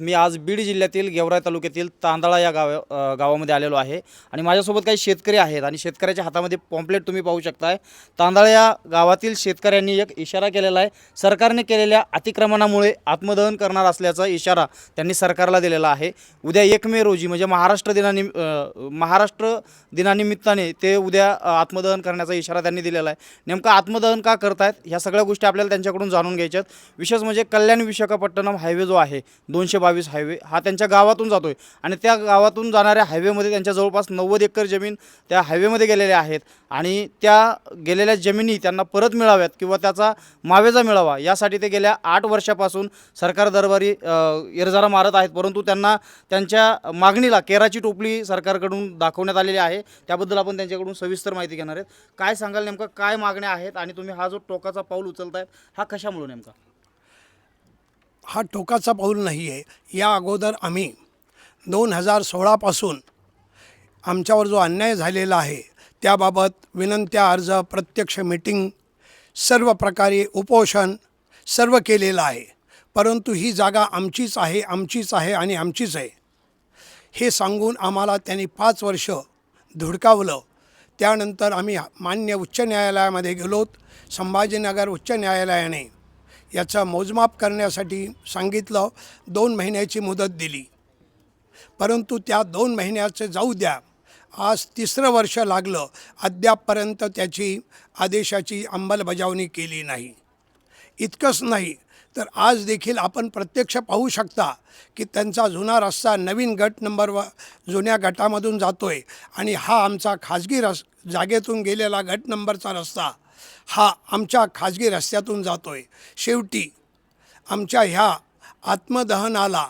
मी आज बीड जिल्ह्यातील गेवराई तालुक्यातील तांदळा या गाव गावामध्ये आलेलो आहे. आणि माझ्यासोबत काही शेतकरी आहेत आणि शेतकऱ्याच्या हातामध्ये पॉम्पलेट तुम्ही पाहू शकताय. तांदळा या गावातील शेतकऱ्यांनी एक इशारा केलेला आहे. सरकारने केलेल्या अतिक्रमणामुळे आत्मदहन करणार असल्याचा इशारा त्यांनी सरकारला दिलेला आहे. उद्या एक मे रोजी म्हणजे महाराष्ट्र दिनानि महाराष्ट्र दिनानिमित्ताने ते उद्या आत्मदहन करण्याचा इशारा त्यांनी दिलेला आहे. नेमकं आत्मदहन का करतायत ह्या सगळ्या गोष्टी आपल्याला त्यांच्याकडून जाणून घ्यायच्यात. विशेष म्हणजे कल्याण विशाखापट्टणम हायवे जो आहे दोनशे बावीस हायवे हा त्यांच्या गावातून जातो आहे आणि त्या गावातून जाणाऱ्या हायवेमध्ये त्यांच्या जवळपास नव्वद एकर जमीन त्या हायवेमध्ये गेलेल्या आहेत. आणि त्या गेलेल्या जमिनी त्यांना परत मिळाव्यात किंवा त्याचा मावेजा मिळावा यासाठी ते गेल्या आठ वर्षापासून सरकार दरबारी इरजारा मारत आहेत. परंतु त्यांना त्यांच्या मागणीला केराची टोपली सरकारकडून दाखवण्यात आलेली आहे. त्याबद्दल आपण त्यांच्याकडून सविस्तर माहिती घेणार आहेत. काय सांगाल नेमकं? काय मागण्या आहेत? आणि तुम्ही हा जो टोकाचा पाऊल उचलतायत हा कशामुळे नेमका? हा टोकाचा पाऊल नाही आहे. या अगोदर आम्ही दोन हजार सोळापासून आमच्यावर जो अन्याय झालेला आहे त्याबाबत विनंत्या अर्ज प्रत्यक्ष मीटिंग सर्व प्रकारे उपोषण सर्व केलेलं आहे. परंतु ही जागा आमचीच आहे आमचीच आहे आणि आमचीच आहे. हे सांगून आम्हाला त्यांनी पाच वर्ष धुडकावलं. त्यानंतर आम्ही मान्य उच्च न्यायालयामध्ये गेलोत. संभाजीनगर उच्च न्यायालयाने याचा मोजमाप करण्यासाठी सांगितलं दोन महिन्याची मुदत दिली. परंतु त्या दोन महिन्याचे जाऊ द्या. आज तिसरं वर्ष लागलं अद्यापपर्यंत त्याची आदेशाची अंमलबजावणी केली नाही. इतकंच नाही तर आज देखील आपण प्रत्यक्ष पाहू शकता की त्यांचा जुना रस्ता नवीन गट नंबर व जुन्या गटामधून जातो आहे आणि हा आमचा खाजगी रस जागेतून गेलेला गट नंबरचा रस्ता हा आमच्या खाजगी रस्त्यातून जातो आहे शेवटी आमच्या ह्या आत्मदहनाला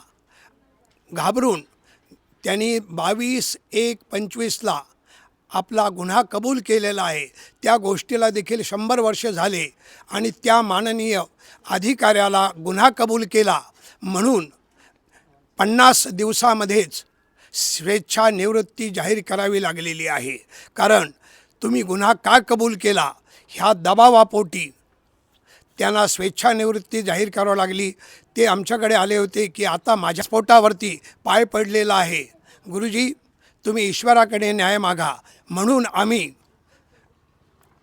घाबरून त्यांनी बावीस एक पंचवीसला आपला गुन्हा कबूल केलेला आहे. त्या गोष्टीला देखील शंभर वर्ष झाले आणि त्या माननीय अधिकाऱ्याला गुन्हा कबूल केला म्हणून पन्नास दिवसामध्येच स्वेच्छा निवृत्ती जाहीर करावी लागलेली आहे. कारण तुम्ही गुन्हा का कबूल केला? ह्या दबावापोटी. त्यांना स्वेच्छानिवृत्ती जाहीर करावी लागली. ते आमच्याकडे आले होते की आता माझ्या स्फोटावरती पाय पडलेला आहे. गुरुजी तुम्ही ईश्वराकडे न्याय मागा. म्हणून आम्ही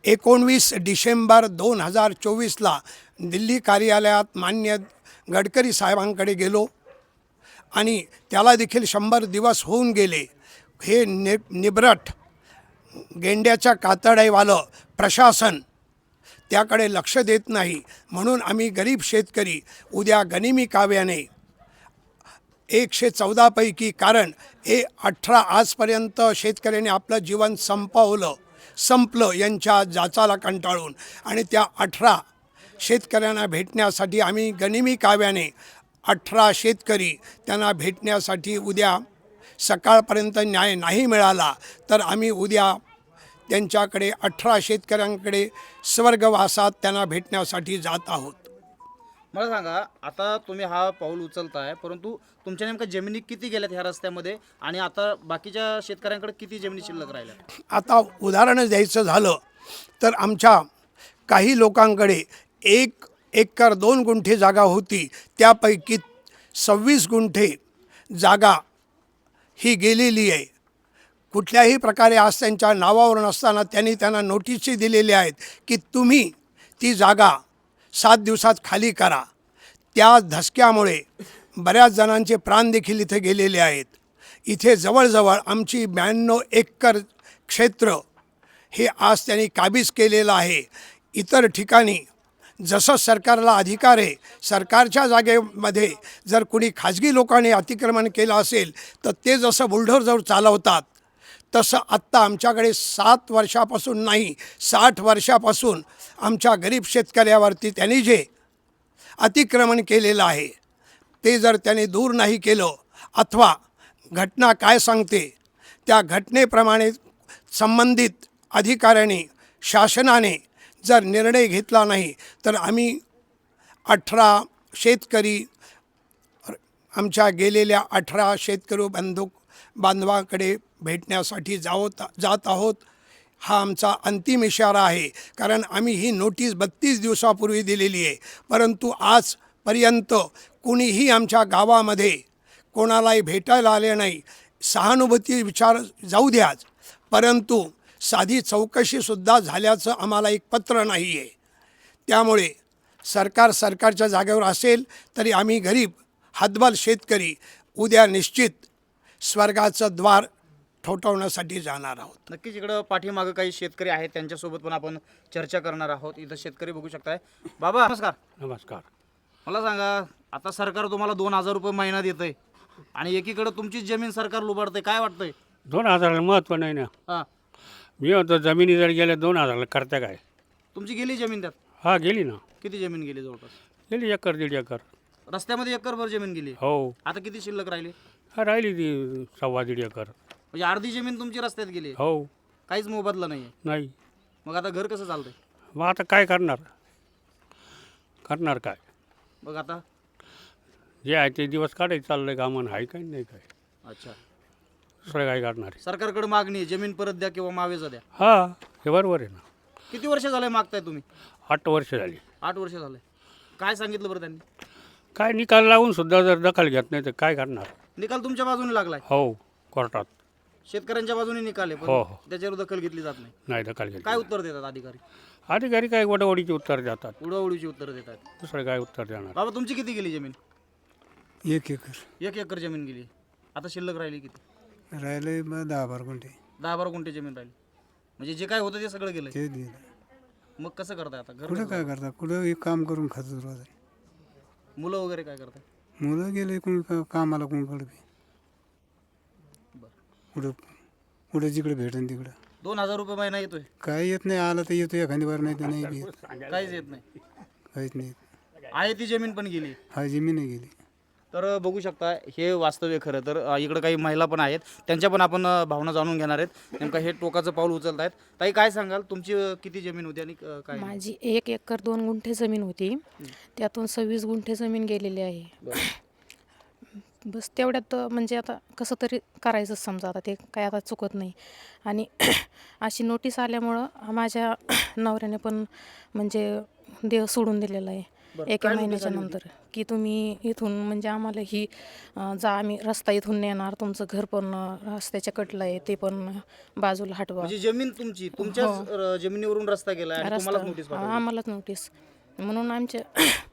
एकोणवीस डिसेंबर दोन हजार चोवीसला दिल्ली कार्यालयात मान्य गडकरी साहेबांकडे गेलो आणि त्याला देखील शंभर दिवस होऊन गेले. हे नि निबरट गेंड्याच्या कातडाईवालं प्रशासन. त्याकडे लक्ष देत नाही. म्हणून आम्ही गरीब शेतकरी उद्या गनिमी काव्याने एकशे चौदापैकी कारण हे अठरा आजपर्यंत शेतकऱ्याने आपलं जीवन संपवलं संपलं यांच्या जाचाला कंटाळून. आणि त्या अठरा शेतकऱ्यांना भेटण्यासाठी आम्ही गनिमी काव्याने अठरा शेतकरी त्यांना भेटण्यासाठी उद्या सकाळपर्यंत न्याय नाही मिळाला तर आम्ही उद्या त्यांच्याकडे अठरा शेतकऱ्यांकडे स्वर्गवासात त्यांना भेटण्यासाठी जात आहोत. मला सांगा आता तुम्ही हा पाऊल उचलताय परंतु तुमच्या नेमक्या जमिनी किती गेल्यात ह्या रस्त्यामध्ये? आणि आता बाकीच्या शेतकऱ्यांकडे किती जमिनी शिल्लक राहिल्या आता उदाहरणच द्यायचं झालं तर आमच्या काही लोकांकडे एक एकर दोन गुंठे जागा होती त्यापैकी सव्वीस गुंठे जागा ही गेलेली आहे. कुठल्याही प्रकारे आज त्यांच्या नावावर नसताना त्यांनी त्यांना नोटीसही दिलेली आहेत की तुम्ही ती जागा सात दिवसात खाली करा. त्या धसक्यामुळे बऱ्याच जणांचे प्राण देखील इथे गेलेले आहेत. इथे जवळजवळ आमची ब्याण्णव एकर क्षेत्र हे आज त्यांनी काबीज केलेलं आहे. इतर ठिकाणी जसं सरकारला अधिकार आहे सरकारच्या जागेमध्ये जर कुणी खाजगी लोकांनी अतिक्रमण केलं असेल तर ते जसं बुलढोर चालवतात तसं आत्ता आमच्याकडे सात वर्षापासून नाही साठ वर्षापासून आमच्या गरीब शेतकऱ्यावरती त्यांनी जे अतिक्रमण केलेलं आहे ते जर त्याने दूर नाही केलं अथवा घटना काय सांगते त्या घटनेप्रमाणे संबंधित अधिकाऱ्याने शासनाने जर निर्णय घेतला नाही तर आम्ही अठरा शेतकरी आमच्या गेलेल्या अठरा शेतकरी बंधू बांधवाकडे भेटण्यासाठी जावत जात आहोत. हा आमचा अंतिम इशारा आहे. कारण आम्ही ही नोटीस बत्तीस दिवसापूर्वी दिलेली आहे. परंतु आजपर्यंत कुणीही आमच्या गावामध्ये कोणालाही भेटायला आले नाही. सहानुभूती विचार जाऊ द्याच. परंतु साधी चौकशीसुद्धा झाल्याचं आम्हाला एक पत्र नाही आहे त्यामुळे सरकार सरकारच्या जागेवर असेल तरी आम्ही गरीब हातबल शेतकरी उद्या निश्चित स्वर्गाचं द्वार ठोठवण्यासाठी जाणार आहोत. नक्कीच इकडं पाठीमागं काही शेतकरी आहेत त्यांच्यासोबत पण आपण चर्चा करणार आहोत. इथं शेतकरी बघू शकताय. बाबा नमस्कार. नमस्कार. मला सांगा आता सरकार तुम्हाला दोन हजार रुपये महिना देतंय आणि एकीकडे तुमचीच जमीन सरकार लुबाडतंय. काय वाटतंय? दोन हजाराला महत्त्व नाही ना. हां. मी होतो जमिनी जर गेल्या दोन हजाराला करता काय? तुमची गेली जमीन त्यात? हा गेली ना. किती जमीन गेली जवळपास? गेली एकर दीड एकर. रस्त्यामध्ये एकरभर जमीन गेली. हो. आता किती शिल्लक राहिली? राहिली ती सव्वा दीड एकर. म्हणजे अर्धी जमीन तुमची रस्त्यात गेली. हो. काहीच मोबदला नाही नाही. मग आता घर कसं चालतंय? मग आता काय करणार? करणार काय? बघ आता? जे आहे ते दिवस काढायचं चाललंय कामं आहे काय नाही काय? अच्छा. दुसरं काय करणार आहे? सरकारकडे मागणी आहे जमीन परत द्या किंवा मावेजा द्या. हा हे बरोबर आहे ना. किती वर्ष झाले मागताय तुम्ही? आठ वर्ष झाली. आठ वर्ष झाले काय सांगितलं बरं त्यांनी? काय निकाल लावून सुद्धा जर दखल घेत नाही तर काय करणार? निकाल तुमच्या बाजूने लागलाय? हो कोर्टात. शेतकऱ्यांच्या बाजूने निकाल आहे हो, पण हो. त्याच्यावर दखल घेतली जात नाही. नाही दखल घेत काय उत्तर देतात अधिकारी? अधिकारी काय वडवडीचे उत्तर देतात? उडवडीची उत्तर देतात. दुसरं काय उत्तर देणार? बाबा तुमची किती गेली जमीन? एक एकर. एक एकर जमीन गेली. आता शिल्लक राहिली किती? राहिले मग दहा बारा गुंठे. दहा बारा गुंठे जमीन राहिली. म्हणजे जे काय होतं ते सगळं गेलं ते दिलं मग कसं करताय आता? घर कुठं काय करता? कुठं एक काम करून खात रोज? मुलं वगैरे काय करताय? मुलं गेले कोण का- कामाला कोणकडे कुठं कुठं जिकडे भेटेन तिकडं. दोन हजार रुपये महिना येतोय. काय येत नाही आला तर येतो एखादी बार नाही तर नाही बी येत. काहीच येत नाही. काहीच नाही आहे ती जमीन पण गेली. हा जमीन गेली. तर बघू शकता हे वास्तव आहे खरं तर. अ, इकडं काही महिला पण आहेत. त्यांच्या पण आपण अ, भावना जाणून घेणार आहेत. नेमकं हे टोकाचं पाऊल उचलत आहेत. ताई काय सांगाल? तुमची अ, किती जमीन होती आणि अ, काय? माझी एक एकर दोन गुंठे जमीन होती. त्यातून सव्वीस गुंठे जमीन गेलेली आहे. बस तेवढ्यात म्हणजे आता कसं तरी करायचं समजा. आता ते काय आता चुकत नाही. आणि अशी नोटीस आल्यामुळं माझ्या नवऱ्याने पण म्हणजे देह सोडून दिलेला आहे. एका महिन्याच्या? नंतर की तुम्ही इथून म्हणजे आम्हाला ही अं, जा आम्ही रस्ता इथून नेणार तुमचं घर पण अं, रस्त्याच्या कटलं आहे ते पण बाजूला हटवा. म्हणजे जमीन तुमची तुमच्याच अ, जमिनीवरून रस्ता गेला आणि नोटीस पाठवली. आम्हालाच नोटीस म्हणून आमचे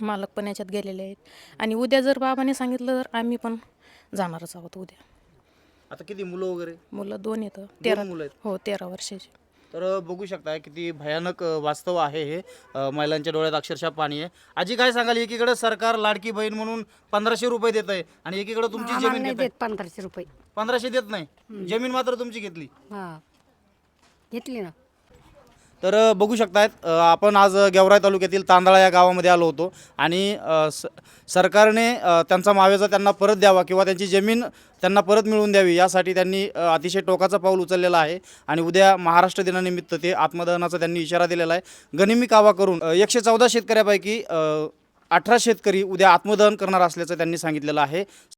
मालक पण याच्यात गेलेले आहेत. आणि उद्या जर बाबाने सांगितलं तर आम्ही पण जाणारच आहोत उद्या. आता किती मुलं वगैरे? मुलं दोन येतं तेरा मुलं आहेत. हो तेरा वर्षाची. तर बघू शकता किती भयानक वास्तव आहे हे महिलांच्या डोळ्यात अक्षरशः पाणी आहे. आजी काय सांगाल एकीकडे सरकार लाडकी बहीण म्हणून पंधराशे रुपये देत आहे आणि एकीकडे तुमची आम्हाला जमीन देत पंधराशे रुपये. पंधराशे देत नाही. जमीन मात्र तुमची घेतली. हा. घेतली ना. तर बघू शकतायत आपण आज गेवराई तालुक्यातील तांदळा या गावामध्ये आलो होतो आणि स सरकारने त्यांचा मावेजा त्यांना परत द्यावा किंवा त्यांची जमीन त्यांना परत मिळवून द्यावी यासाठी त्यांनी अतिशय टोकाचं पाऊल उचललेलं आहे आणि उद्या महाराष्ट्र दिनानिमित्त ते आत्मदहनाचा त्यांनी इशारा दिलेला आहे. गनिमी कावा करून एकशे चौदा शेतकऱ्यापैकी अठरा शेतकरी उद्या आत्मदहन करणार असल्याचं त्यांनी सांगितलेलं आहे.